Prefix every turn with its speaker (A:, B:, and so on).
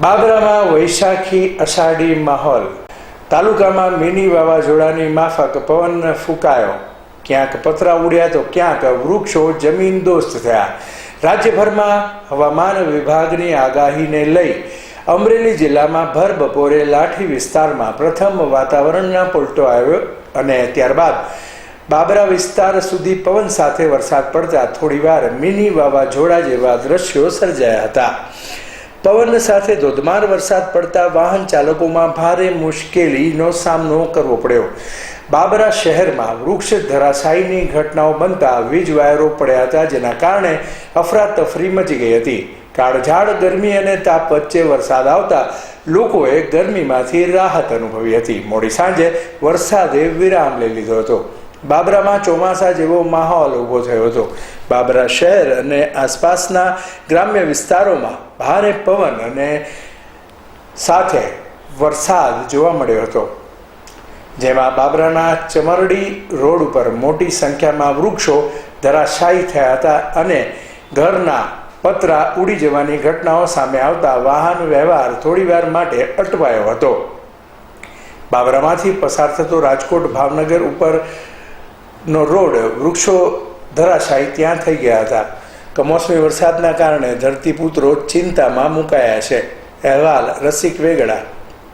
A: બાબરામાં વૈશાખી અષાઢી માહોલ. તાલુકામાં મિની વાવાઝોડાની માફક પવન ફૂંકાયો. ક્યાંક પતરા ઉડ્યા તો ક્યાંક વૃક્ષો જમીન દોસ્ત થયા. રાજ્યભરમાં હવામાન વિભાગની આગાહીને લઈ અમરેલી જિલ્લામાં ભર બપોરે લાઠી વિસ્તારમાં પ્રથમ વાતાવરણના પલટો આવ્યો અને ત્યારબાદ બાબરા વિસ્તાર સુધી પવન સાથે વરસાદ પડતા થોડીવાર મિની વાવાઝોડા જેવા દ્રશ્યો સર્જાયા હતા. પવન સાથે ધોધમાર વરસાદ પડતા વાહન ચાલકોમાં ભારે મુશ્કેલીનો સામનો કરવો પડ્યો. બાબરા શહેરમાં વૃક્ષ ધરાશાયીની ઘટનાઓ બનતા વીજ વાયરો પડ્યા હતા, જેના કારણે અફરાતફરી મચી ગઈ હતી. કાળઝાળ ગરમી અને તાપ વચ્ચે વરસાદ આવતા લોકોએ ગરમીમાંથી રાહત અનુભવી હતી. મોડી સાંજે વરસાદે વિરામ લઈ લીધો હતો. બાબરામાં ચોમાસા જેવો માહોલ ઊભો થયો હતો. બાબરા શહેર અને આસપાસના ગ્રામ્ય વિસ્તારોમાં ભારે પવન અને સાથે વરસાદ જોવા મળ્યો હતો. જેમાં બાબરાના ચમરડી રોડ ઉપર મોટી સંખ્યામાં વૃક્ષો ધરાશાયી થયા હતા અને ઘરના પતરા ઉડી જવાની ઘટનાઓ સામે આવતા વાહન વ્યવહાર થોડીવાર માટે અટવાયો હતો. બાબરામાંથી પસાર થતો રાજકોટ ભાવનગર ઉપર નો રોડ, વૃક્ષો ધરાશાયી ત્યાં થઈ ગયા હતા. કમોસમી વરસાદના કારણે ધરતીપુત્રો ચિંતામાં મુકાયા છે. અહેવાલ રસિક વેગડા.